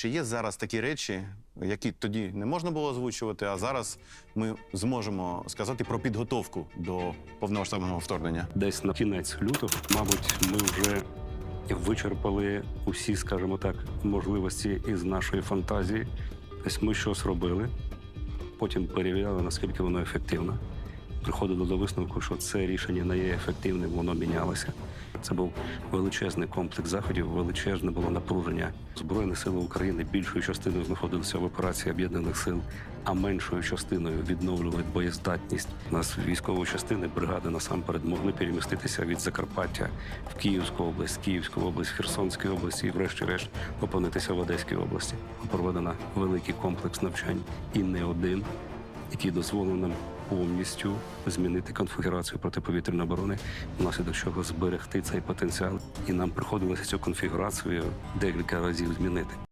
Чи є зараз такі речі, які тоді не можна було озвучувати, а зараз ми зможемо сказати про підготовку до повномасштабного вторгнення? Десь на кінець лютого, мабуть, ми вже вичерпали усі, скажімо так, можливості із нашої фантазії. Тобто ми щось робили, потім перевіряли, наскільки воно ефективно. Приходили до висновку, що це рішення не є ефективним, воно мінялося. Це був величезний комплекс заходів, величезне було напруження. Збройні сили України більшою частиною знаходилися в операції об'єднаних сил, а меншою частиною відновлювали боєздатність. У нас військові частини бригади насамперед могли переміститися від Закарпаття в Київську область, Київську область, Херсонську область і, врешті-решт, опинитися в Одеській області. Проведено великий комплекс навчань і не один, який дозволив нам повністю змінити конфігурацію протиповітряної оборони, внаслідок чого зберегти цей потенціал. І нам приходилося цю конфігурацію декілька разів змінити.